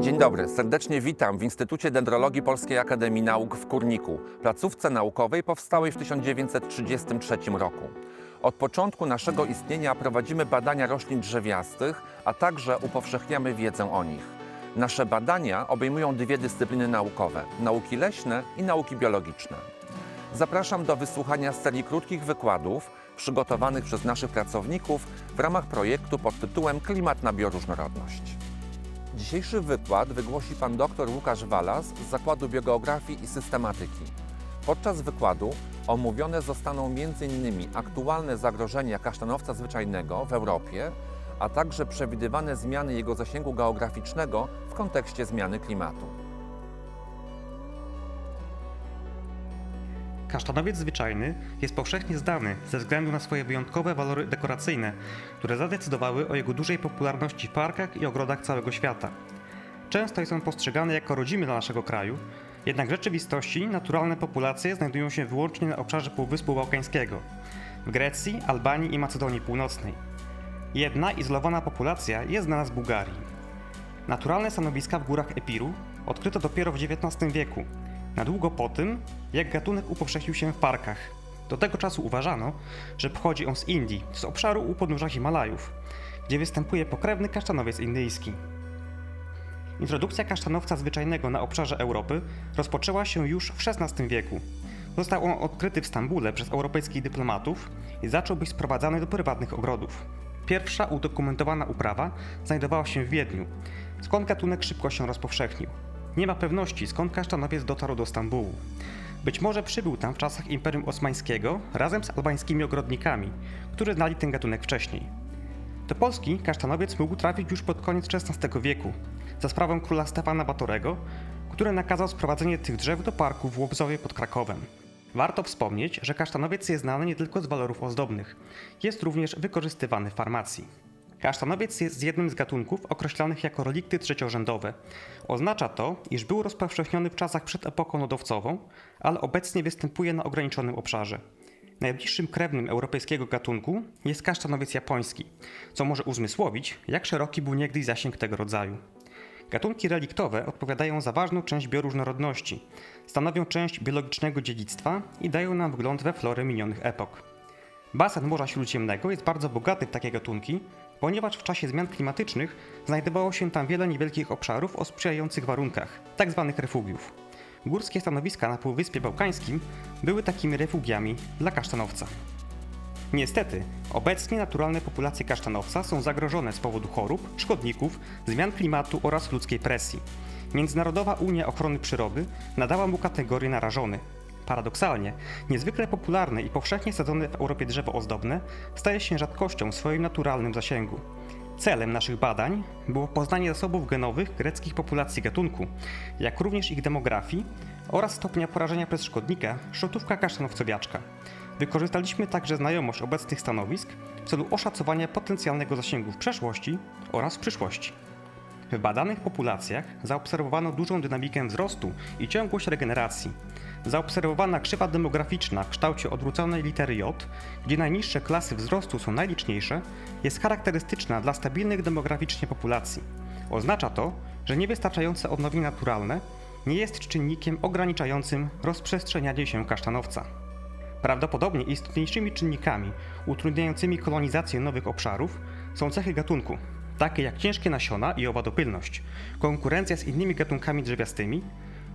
Dzień dobry, serdecznie witam w Instytucie Dendrologii Polskiej Akademii Nauk w Kurniku, placówce naukowej powstałej w 1933 roku. Od początku naszego istnienia prowadzimy badania roślin drzewiastych, a także upowszechniamy wiedzę o nich. Nasze badania obejmują dwie dyscypliny naukowe: nauki leśne i nauki biologiczne. Zapraszam do wysłuchania serii krótkich wykładów przygotowanych przez naszych pracowników w ramach projektu pod tytułem Klimat na bioróżnorodność. Dzisiejszy wykład wygłosi pan dr Łukasz Walas z Zakładu Biogeografii i Systematyki. Podczas wykładu omówione zostaną m.in. aktualne zagrożenia kasztanowca zwyczajnego w Europie, a także przewidywane zmiany jego zasięgu geograficznego w kontekście zmiany klimatu. Kasztanowiec zwyczajny jest powszechnie znany ze względu na swoje wyjątkowe walory dekoracyjne, które zadecydowały o jego dużej popularności w parkach i ogrodach całego świata. Często jest on postrzegany jako rodzimy dla naszego kraju, jednak w rzeczywistości naturalne populacje znajdują się wyłącznie na obszarze Półwyspu Bałkańskiego, w Grecji, Albanii i Macedonii Północnej. Jedna izolowana populacja jest znana z Bułgarii. Naturalne stanowiska w górach Epiru odkryto dopiero w XIX wieku, na długo po tym, jak gatunek upowszechnił się w parkach. Do tego czasu uważano, że pochodzi on z Indii, z obszaru u podnóża Himalajów, gdzie występuje pokrewny kasztanowiec indyjski. Introdukcja kasztanowca zwyczajnego na obszarze Europy rozpoczęła się już w XVI wieku. Został on odkryty w Stambule przez europejskich dyplomatów i zaczął być sprowadzany do prywatnych ogrodów. Pierwsza udokumentowana uprawa znajdowała się w Wiedniu, skąd gatunek szybko się rozpowszechnił. Nie ma pewności, skąd kasztanowiec dotarł do Stambułu. Być może przybył tam w czasach Imperium Osmańskiego razem z albańskimi ogrodnikami, którzy znali ten gatunek wcześniej. Do Polski kasztanowiec mógł trafić już pod koniec XVI wieku, za sprawą króla Stefana Batorego, który nakazał sprowadzenie tych drzew do parku w Łobzowie pod Krakowem. Warto wspomnieć, że kasztanowiec jest znany nie tylko z walorów ozdobnych, jest również wykorzystywany w farmacji. Kasztanowiec jest jednym z gatunków określanych jako relikty trzeciorzędowe. Oznacza to, iż był rozpowszechniony w czasach przed epoką lodowcową, ale obecnie występuje na ograniczonym obszarze. Najbliższym krewnym europejskiego gatunku jest kasztanowiec japoński, co może uzmysłowić, jak szeroki był niegdyś zasięg tego rodzaju. Gatunki reliktowe odpowiadają za ważną część bioróżnorodności, stanowią część biologicznego dziedzictwa i dają nam wgląd we flory minionych epok. Basen Morza Śródziemnego jest bardzo bogaty w takie gatunki, ponieważ w czasie zmian klimatycznych znajdowało się tam wiele niewielkich obszarów o sprzyjających warunkach, tzw. refugiów. Górskie stanowiska na Półwyspie Bałkańskim były takimi refugiami dla kasztanowca. Niestety, obecnie naturalne populacje kasztanowca są zagrożone z powodu chorób, szkodników, zmian klimatu oraz ludzkiej presji. Międzynarodowa Unia Ochrony Przyrody nadała mu kategorię narażony. Paradoksalnie, niezwykle popularne i powszechnie sadzone w Europie drzewo ozdobne staje się rzadkością w swoim naturalnym zasięgu. Celem naszych badań było poznanie zasobów genowych greckich populacji gatunku, jak również ich demografii oraz stopnia porażenia przez szkodnika szczotówka kasztanowcowiaczka. Wykorzystaliśmy także znajomość obecnych stanowisk w celu oszacowania potencjalnego zasięgu w przeszłości oraz w przyszłości. W badanych populacjach zaobserwowano dużą dynamikę wzrostu i ciągłość regeneracji. Zaobserwowana krzywa demograficzna w kształcie odwróconej litery J, gdzie najniższe klasy wzrostu są najliczniejsze, jest charakterystyczna dla stabilnych demograficznie populacji. Oznacza to, że niewystarczające odnowienie naturalne nie jest czynnikiem ograniczającym rozprzestrzenianie się kasztanowca. Prawdopodobnie istotniejszymi czynnikami utrudniającymi kolonizację nowych obszarów są cechy gatunku, takie jak ciężkie nasiona i owadopylność, konkurencja z innymi gatunkami drzewiastymi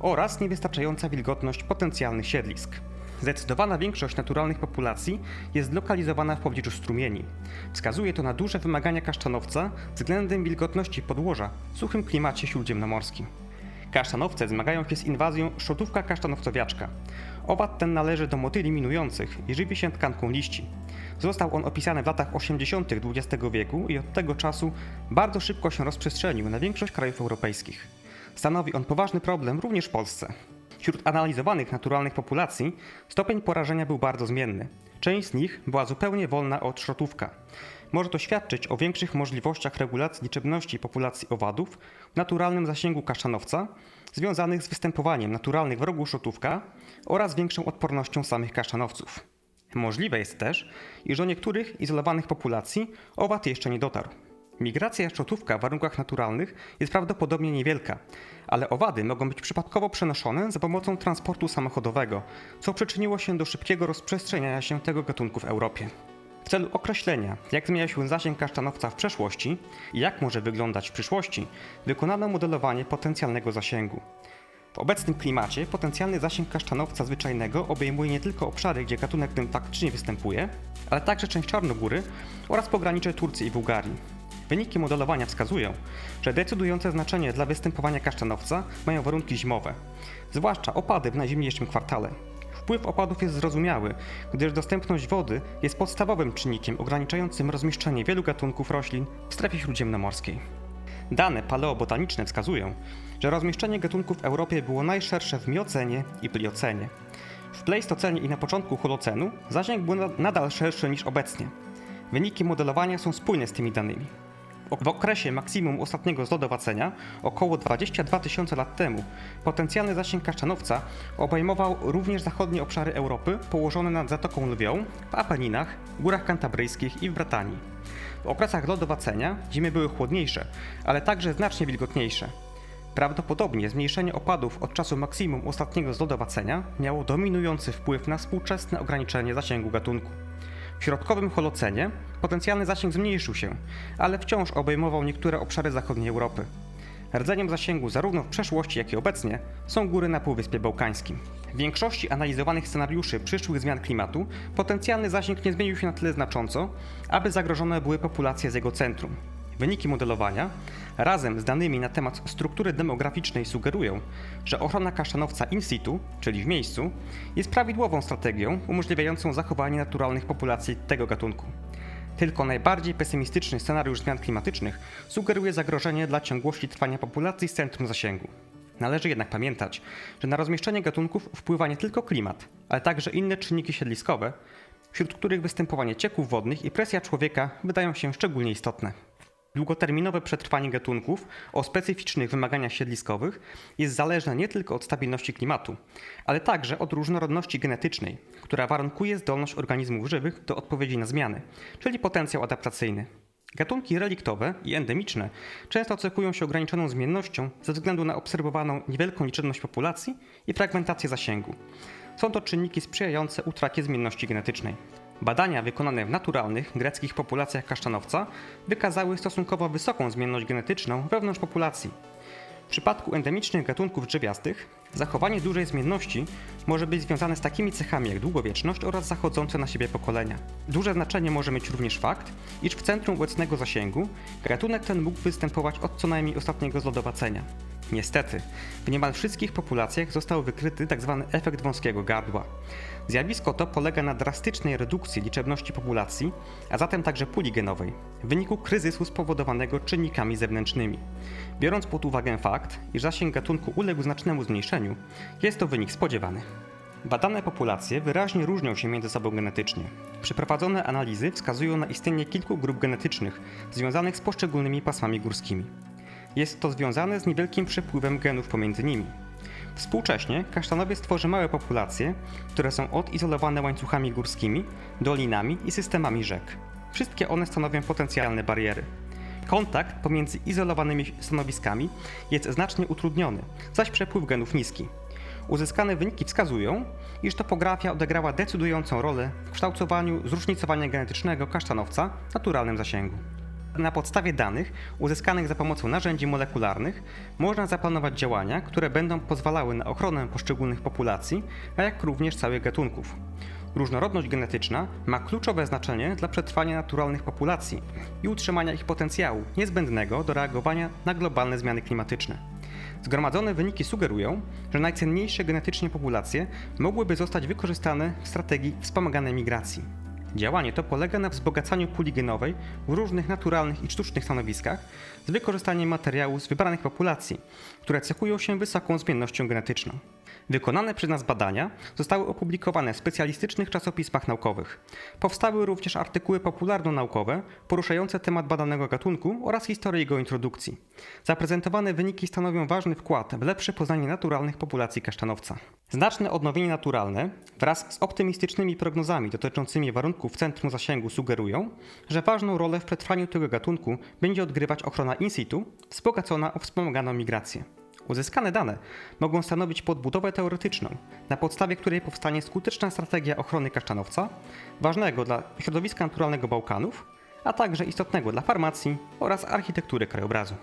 oraz niewystarczająca wilgotność potencjalnych siedlisk. Zdecydowana większość naturalnych populacji jest zlokalizowana w pobliżu strumieni. Wskazuje to na duże wymagania kasztanowca względem wilgotności podłoża w suchym klimacie śródziemnomorskim. Kasztanowce zmagają się z inwazją szczotówka kasztanowcowiaczka. Owad ten należy do motyli minujących i żywi się tkanką liści. Został on opisany w latach 80. XX wieku i od tego czasu bardzo szybko się rozprzestrzenił na większość krajów europejskich. Stanowi on poważny problem również w Polsce. Wśród analizowanych naturalnych populacji stopień porażenia był bardzo zmienny. Część z nich była zupełnie wolna od szrotówka. Może to świadczyć o większych możliwościach regulacji liczebności populacji owadów w naturalnym zasięgu kasztanowca, związanych z występowaniem naturalnych wrogów szrotówka oraz większą odpornością samych kasztanowców. Możliwe jest też, iż do niektórych izolowanych populacji owad jeszcze nie dotarł. Migracja szczotówka w warunkach naturalnych jest prawdopodobnie niewielka, ale owady mogą być przypadkowo przenoszone za pomocą transportu samochodowego, co przyczyniło się do szybkiego rozprzestrzeniania się tego gatunku w Europie. W celu określenia, jak zmienia się zasięg kasztanowca w przeszłości i jak może wyglądać w przyszłości, wykonano modelowanie potencjalnego zasięgu. W obecnym klimacie potencjalny zasięg kasztanowca zwyczajnego obejmuje nie tylko obszary, gdzie gatunek ten faktycznie występuje, ale także część Czarnogóry oraz pogranicze Turcji i Bułgarii. Wyniki modelowania wskazują, że decydujące znaczenie dla występowania kasztanowca mają warunki zimowe, zwłaszcza opady w najzimniejszym kwartale. Wpływ opadów jest zrozumiały, gdyż dostępność wody jest podstawowym czynnikiem ograniczającym rozmieszczenie wielu gatunków roślin w strefie śródziemnomorskiej. Dane paleobotaniczne wskazują, że rozmieszczenie gatunków w Europie było najszersze w miocenie i pliocenie. W pleistocenie i na początku holocenu zasięg był na- nadal szerszy niż obecnie. Wyniki modelowania są spójne z tymi danymi. W okresie maksimum ostatniego zlodowacenia, około 22 tysiące lat temu, potencjalny zasięg kasztanowca obejmował również zachodnie obszary Europy położone nad Zatoką Lwią, w Apeninach, Górach Kantabryjskich i w Bratanii. W okresach lodowacenia zimy były chłodniejsze, ale także znacznie wilgotniejsze. Prawdopodobnie zmniejszenie opadów od czasu maksimum ostatniego zlodowacenia miało dominujący wpływ na współczesne ograniczenie zasięgu gatunku. W środkowym holocenie potencjalny zasięg zmniejszył się, ale wciąż obejmował niektóre obszary zachodniej Europy. Rdzeniem zasięgu zarówno w przeszłości, jak i obecnie są góry na Półwyspie Bałkańskim. W większości analizowanych scenariuszy przyszłych zmian klimatu potencjalny zasięg nie zmienił się na tyle znacząco, aby zagrożone były populacje z jego centrum. Wyniki modelowania razem z danymi na temat struktury demograficznej sugerują, że ochrona kasztanowca in situ, czyli w miejscu, jest prawidłową strategią umożliwiającą zachowanie naturalnych populacji tego gatunku. Tylko najbardziej pesymistyczny scenariusz zmian klimatycznych sugeruje zagrożenie dla ciągłości trwania populacji z centrum zasięgu. Należy jednak pamiętać, że na rozmieszczenie gatunków wpływa nie tylko klimat, ale także inne czynniki siedliskowe, wśród których występowanie cieków wodnych i presja człowieka wydają się szczególnie istotne. Długoterminowe przetrwanie gatunków o specyficznych wymaganiach siedliskowych jest zależne nie tylko od stabilności klimatu, ale także od różnorodności genetycznej, która warunkuje zdolność organizmów żywych do odpowiedzi na zmiany, czyli potencjał adaptacyjny. Gatunki reliktowe i endemiczne często cechują się ograniczoną zmiennością ze względu na obserwowaną niewielką liczebność populacji i fragmentację zasięgu. Są to czynniki sprzyjające utracie zmienności genetycznej. Badania wykonane w naturalnych greckich populacjach kasztanowca wykazały stosunkowo wysoką zmienność genetyczną wewnątrz populacji. W przypadku endemicznych gatunków drzewiastych zachowanie dużej zmienności może być związane z takimi cechami jak długowieczność oraz zachodzące na siebie pokolenia. Duże znaczenie może mieć również fakt, iż w centrum obecnego zasięgu gatunek ten mógł występować od co najmniej ostatniego zlodowacenia. Niestety, w niemal wszystkich populacjach został wykryty tzw. efekt wąskiego gardła. Zjawisko to polega na drastycznej redukcji liczebności populacji, a zatem także puli genowej, w wyniku kryzysu spowodowanego czynnikami zewnętrznymi. Biorąc pod uwagę fakt, iż zasięg gatunku uległ znacznemu zmniejszeniu, jest to wynik spodziewany. Badane populacje wyraźnie różnią się między sobą genetycznie. Przeprowadzone analizy wskazują na istnienie kilku grup genetycznych związanych z poszczególnymi pasmami górskimi. Jest to związane z niewielkim przepływem genów pomiędzy nimi. Współcześnie kasztanowiec tworzy małe populacje, które są odizolowane łańcuchami górskimi, dolinami i systemami rzek. Wszystkie one stanowią potencjalne bariery. Kontakt pomiędzy izolowanymi stanowiskami jest znacznie utrudniony, zaś przepływ genów niski. Uzyskane wyniki wskazują, iż topografia odegrała decydującą rolę w kształtowaniu zróżnicowania genetycznego kasztanowca w naturalnym zasięgu. Na podstawie danych uzyskanych za pomocą narzędzi molekularnych można zaplanować działania, które będą pozwalały na ochronę poszczególnych populacji, a jak również całych gatunków. Różnorodność genetyczna ma kluczowe znaczenie dla przetrwania naturalnych populacji i utrzymania ich potencjału niezbędnego do reagowania na globalne zmiany klimatyczne. Zgromadzone wyniki sugerują, że najcenniejsze genetycznie populacje mogłyby zostać wykorzystane w strategii wspomaganej migracji. Działanie to polega na wzbogacaniu puli genowej w różnych naturalnych i sztucznych stanowiskach z wykorzystaniem materiału z wybranych populacji, które cechują się wysoką zmiennością genetyczną. Wykonane przez nas badania zostały opublikowane w specjalistycznych czasopismach naukowych. Powstały również artykuły popularno-naukowe poruszające temat badanego gatunku oraz historię jego introdukcji. Zaprezentowane wyniki stanowią ważny wkład w lepsze poznanie naturalnych populacji kasztanowca. Znaczne odnowienie naturalne wraz z optymistycznymi prognozami dotyczącymi warunków w centrum zasięgu sugerują, że ważną rolę w przetrwaniu tego gatunku będzie odgrywać ochrona in situ wzbogacona o wspomaganą migrację. Uzyskane dane mogą stanowić podbudowę teoretyczną, na podstawie której powstanie skuteczna strategia ochrony kasztanowca, ważnego dla środowiska naturalnego Bałkanów, a także istotnego dla farmacji oraz architektury krajobrazu.